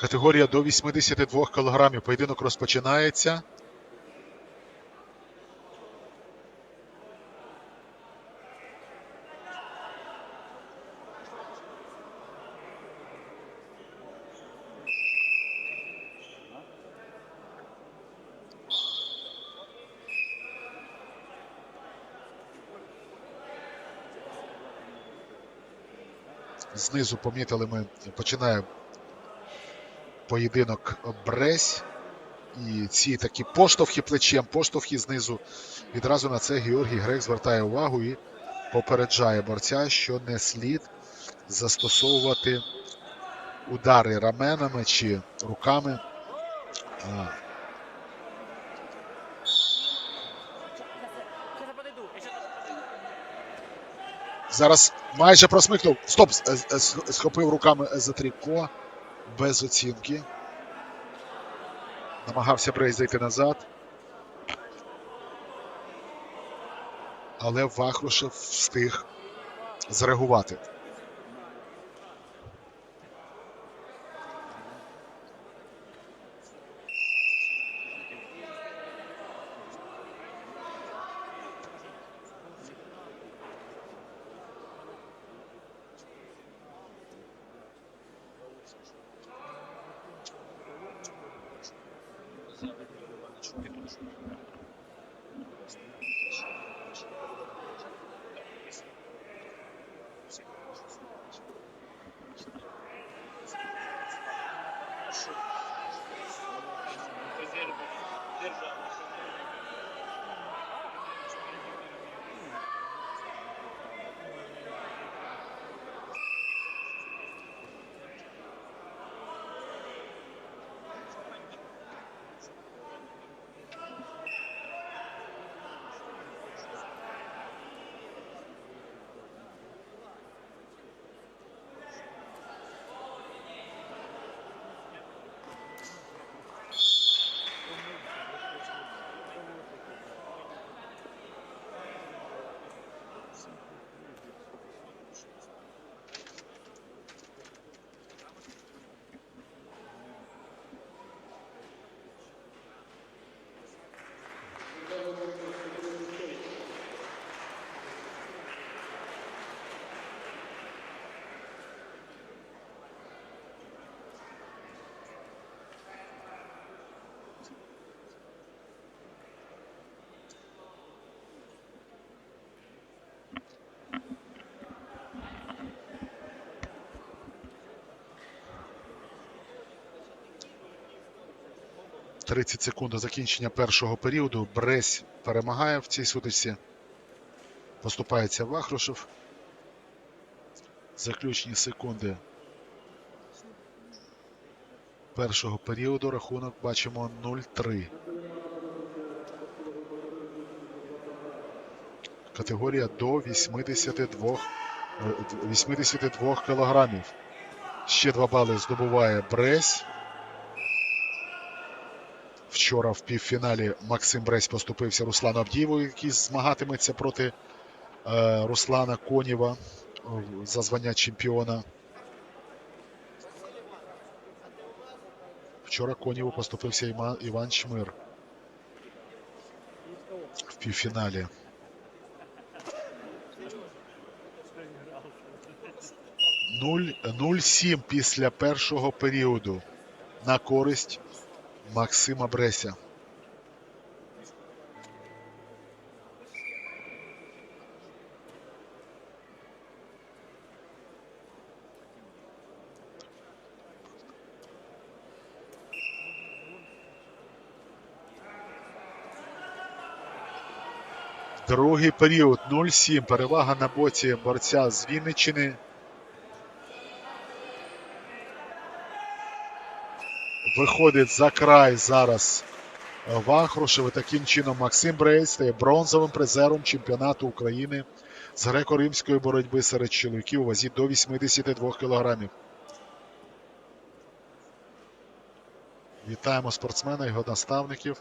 Категорія до 82 кг. Поєдинок розпочинається. Знизу помітили ми, починає поєдинок Бресь. І ці такі поштовхи плечем, поштовхи знизу. Відразу на це Георгій Грек звертає увагу і попереджає борця, що не слід застосовувати удари раменами чи руками. А. Зараз майже просмикнув. Стоп! Схопив руками за тріко без оцінки. Намагався Брейс зайти назад. Але Вахрушев встиг зреагувати. – Thank you. 30 секунд до закінчення першого періоду. Бресь перемагає в цій сутичці. Поступається Вахрушев. Заключні секунди першого періоду. Рахунок бачимо 0-3. Категорія до 82, е, 82 кілограмів. Ще два бали здобуває Бресь. Вчора в півфіналі Максим Бресь поступився Руслану Абдієву, який змагатиметься проти е, Руслана Конєва е, за звання чемпіона. Вчора Конєву поступився Іван Чмир в півфіналі. Нуль- 0-7 після першого періоду на користь Максима Бреся. Другий період 0-7. Перевага на боці борця з Вінниччини. Виходить за край зараз Вахрушев. І таким чином Максим Брейс стає бронзовим призером чемпіонату України з греко-римської боротьби серед чоловіків у вазі до 82 кілограмів. Вітаємо спортсмена, його наставників.